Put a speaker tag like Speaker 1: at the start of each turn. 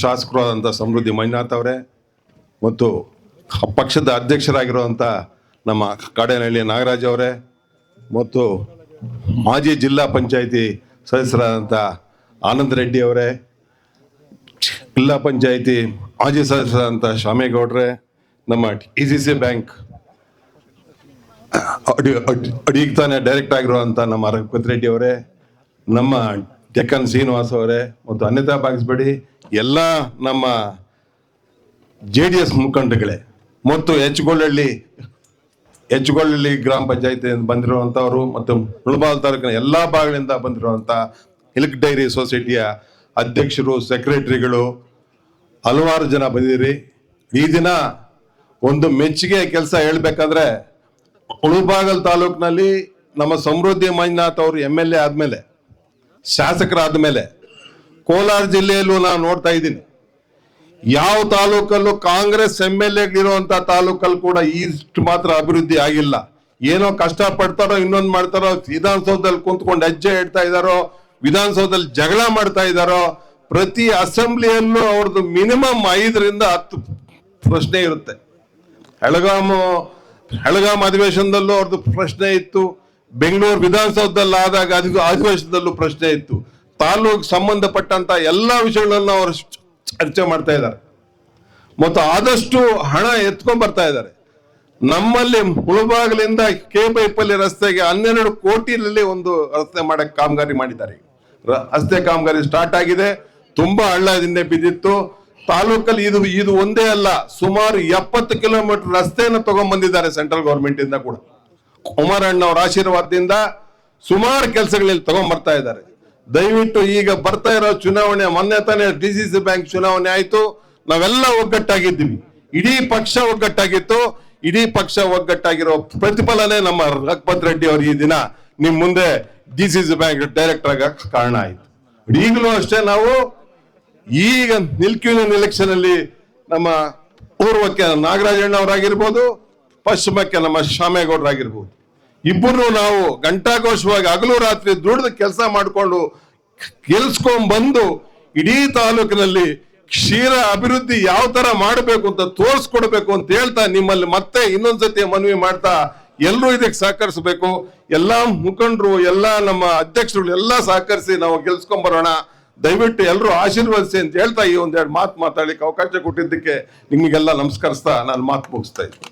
Speaker 1: ಶಾಸಕರಾದಂಥ ಸಮೃದ್ಧಿ ಮಂಜುನಾಥ್ ಅವರೇ ಮತ್ತು ಪಕ್ಷದ ಅಧ್ಯಕ್ಷರಾಗಿರುವಂಥ ನಮ್ಮ ಕಾಡೇನಹಳ್ಳಿ ನಾಗರಾಜ್ ಅವರೇ ಮತ್ತು ಮಾಜಿ ಜಿಲ್ಲಾ ಪಂಚಾಯಿತಿ ಸದಸ್ಯರಾದಂಥ ಆನಂದ್ ರೆಡ್ಡಿ ಅವರೇ, ಜಿಲ್ಲಾ ಪಂಚಾಯಿತಿ ಮಾಜಿ ಸದಸ್ಯರಾದಂಥ ಶಾಮೇಗೌಡ್ರೆ, ನಮ್ಮ ಇ ಸಿ ಸಿ ಬ್ಯಾಂಕ್ ಅಡಿ ಅಡಿ- ಅಡಿಗೆ ತಾನೇ ಡೈರೆಕ್ಟ್ ಆಗಿರುವಂಥ ನಮ್ಮ ರಘುಪತಿ ರೆಡ್ಡಿ ಅವರೇ, ನಮ್ಮ ಡೆಕ್ಕನ್ ಶ್ರೀನಿವಾಸ್ ಅವರೇ ಮತ್ತು ಅನ್ಯತಾ ಬಾಗಿಸ್ಬೇಡಿ ಎಲ್ಲ ನಮ್ಮ ಜೆ ಡಿ ಎಸ್ ಮುಖಂಡಗಳೇ. ಮತ್ತು ಹೆಚ್ಚುಗೊಳ್ಳಳ್ಳಿ ಹೆಚ್ಚುಗೊಳ್ಳಳ್ಳಿ ಗ್ರಾಮ ಪಂಚಾಯತಿಯಿಂದ ಬಂದಿರುವಂಥವರು ಮತ್ತು ಮುಳಬಾಲ್ ತಾಲೂಕಿನ ಎಲ್ಲ ಭಾಗಗಳಿಂದ ಬಂದಿರುವಂಥ ಇಲ್ಕ್ ಡೈರಿ ಸೊಸೈಟಿಯ ಅಧ್ಯಕ್ಷರು, ಸೆಕ್ರೆಟರಿಗಳು, ಹಲವಾರು ಜನ ಬಂದಿರಿ ಈ ದಿನ ಒಂದು ಮೆಚ್ಚುಗೆ ಕೆಲಸ ಹೇಳ್ಬೇಕಂದ್ರೆ ಉಳುಬಾಗಲ್ ತಾಲೂಕಿನಲ್ಲಿ ನಮ್ಮ ಸಮೃದ್ಧಿ ಮಂಜುನಾಥ್ ಅವರು ಎಂ ಎಲ್ ಎ ಆದ್ಮೇಲೆ ಶಾಸಕರಾದ ಮೇಲೆ ಕೋಲಾರ ಜಿಲ್ಲೆಯಲ್ಲೂ ನಾನು ನೋಡ್ತಾ ಇದ್ದೀನಿ. ಯಾವ ತಾಲೂಕಲ್ಲೂ ಕಾಂಗ್ರೆಸ್ ಎಂ ಎಲ್ ಎಗಳಿರುವಂತ ತಾಲೂಕಲ್ಲಿ ಕೂಡ ಇಷ್ಟು ಮಾತ್ರ ಅಭಿವೃದ್ಧಿ ಆಗಿಲ್ಲ. ಏನೋ ಕಷ್ಟ ಪಡ್ತಾರೋ ಇನ್ನೊಂದು ಮಾಡ್ತಾರೋ, ವಿಧಾನಸೌಧದಲ್ಲಿ ಕುಂತ್ಕೊಂಡು ಹೆಜ್ಜೆ ಇಡ್ತಾ ಇದಾರೋ ವಿಧಾನಸೌಧದಲ್ಲಿ ಜಗಳ ಮಾಡ್ತಾ ಇದಾರೋ ಪ್ರತಿ ಅಸೆಂಬ್ಲಿಯಲ್ಲೂ ಅವ್ರದ್ದು ಮಿನಿಮಮ್ ಐದರಿಂದ ಹತ್ತು ಪ್ರಶ್ನೆ ಇರುತ್ತೆ. ಹೆಳಗಾಮು, ಹೆಳಗಾಮ್ ಅಧಿವೇಶನದಲ್ಲೂ ಅವ್ರದ್ದು ಪ್ರಶ್ನೆ ಇತ್ತು. ಬೆಂಗಳೂರು ವಿಧಾನಸೌಧದಲ್ಲಿ ಆದಾಗ ಅಧಿ ಅಧಿವೇಶನದಲ್ಲೂ ಪ್ರಶ್ನೆ ಇತ್ತು. ತಾಲೂಕು ಸಂಬಂಧಪಟ್ಟಂತ ಎಲ್ಲಾ ವಿಷಯಗಳನ್ನು ಅವರು ಚರ್ಚೆ ಮಾಡ್ತಾ ಇದ್ದಾರೆ. ಮತ್ತು ಆದಷ್ಟು ಹಣ ಎತ್ಕೊಂಡ್ ಬರ್ತಾ ಇದ್ದಾರೆ. ನಮ್ಮಲ್ಲಿ ಮುಳುಬಾಗಿಲಿಂದ ಕೆ ಬೈಪಲ್ಲಿ ರಸ್ತೆಗೆ ಹನ್ನೆರಡು ಕೋಟಿಲಿ ಒಂದು ರಸ್ತೆ ಮಾಡಕ್ ಕಾಮಗಾರಿ ಮಾಡಿದ್ದಾರೆ. ರಸ್ತೆ ಕಾಮಗಾರಿ ಸ್ಟಾರ್ಟ್ ಆಗಿದೆ. ತುಂಬಾ ಹಳ್ಳದಿಂದ ಬಿದ್ದಿತ್ತು. ತಾಲೂಕಲ್ಲಿ ಇದು ಇದು ಒಂದೇ ಅಲ್ಲ, ಸುಮಾರು ಎಪ್ಪತ್ತು ಕಿಲೋಮೀಟರ್ ರಸ್ತೆಯನ್ನು ತಗೊಂಡ್ ಬಂದಿದ್ದಾರೆ ಸೆಂಟ್ರಲ್ ಗೌರ್ಮೆಂಟ್ ಇಂದ ಕೂಡ. ಕುಮಾರಣ್ಣ ಅವರ ಆಶೀರ್ವಾದದಿಂದ ಸುಮಾರು ಕೆಲಸಗಳಲ್ಲಿ ತಗೊಂಡ್ ಬರ್ತಾ ಇದ್ದಾರೆ. ದಯವಿಟ್ಟು ಈಗ ಬರ್ತಾ ಇರೋ ಚುನಾವಣೆ, ಮೊನ್ನೆ ತಾನೇ ಡಿ ಸಿ ಸಿ ಬ್ಯಾಂಕ್ ಚುನಾವಣೆ ಆಯಿತು. ನಾವೆಲ್ಲ ಒಗ್ಗಟ್ಟಾಗಿದ್ದೀವಿ. ಇಡೀ ಪಕ್ಷ ಒಗ್ಗಟ್ಟಾಗಿತ್ತು. ಇಡೀ ಪಕ್ಷ ಒಗ್ಗಟ್ಟಾಗಿರೋ ಪ್ರತಿಫಲನೆ ನಮ್ಮ ರಘುಪತ್ ರೆಡ್ಡಿ ಅವರು ಈ ದಿನ ನಿಮ್ ಮುಂದೆ D C C bank director ಆಗಕ್ಕೆ ಕಾರಣ ಆಯಿತು. ಈಗಲೂ ಅಷ್ಟೇ ನಾವು ಈಗ ನಿಲ್ಕ್ಯೂನಿಯನ್ ಎಲೆಕ್ಷನ್ ಅಲ್ಲಿ ನಮ್ಮ ಪೂರ್ವಕ್ಕೆ ನಾಗರಾಜಣ್ಣ ಅವರಾಗಿರ್ಬೋದು ಪಶ್ಚಿಮಕ್ಕೆ ನಮ್ಮ ಶ್ಯಾಮೇಗೌಡರಾಗಿರ್ಬೋದು ಇಬ್ಬರು ನಾವು ಗಂಟಾಘೋಷವಾಗಿ ಹಗಲು ರಾತ್ರಿ ದುಡಿದು ಕೆಲಸ ಮಾಡಿಕೊಂಡು ಗೆಲ್ಸ್ಕೊಂಡ್ ಬಂದು ಇಡೀ ತಾಲೂಕಿನಲ್ಲಿ ಕ್ಷೀರ ಅಭಿವೃದ್ಧಿ ಯಾವ ತರ ಮಾಡಬೇಕು ಅಂತ ತೋರಿಸ್ಕೊಡ್ಬೇಕು ಅಂತ ಹೇಳ್ತಾ ನಿಮ್ಮಲ್ಲಿ ಮತ್ತೆ ಇನ್ನೊಂದ್ಸತಿ ಮನವಿ ಮಾಡ್ತಾ ಎಲ್ಲರೂ ಇದಕ್ಕೆ ಸಹಕರಿಸಬೇಕು. ಎಲ್ಲ ಮುಖಂಡರು, ಎಲ್ಲ ನಮ್ಮ ಅಧ್ಯಕ್ಷರು ಎಲ್ಲ ಸಹಕರಿಸಿ ನಾವು ಗೆಲ್ಸ್ಕೊಂಡ್ ಬರೋಣ ದಯವಿಟ್ಟು ಎಲ್ಲರೂ ಆಶೀರ್ವದಿಸಿ ಅಂತ ಹೇಳ್ತಾ ಈ ಒಂದೆರಡು ಮಾತು ಮಾತಾಡಲಿಕ್ಕೆ ಅವಕಾಶ ಕೊಟ್ಟಿದ್ದಕ್ಕೆ ನಿಮಗೆಲ್ಲ ನಮಸ್ಕರಿಸ್ತಾ ನಾನು ಮಾತು ಮುಗಿಸ್ತಾ ಇದ್ದೀನಿ.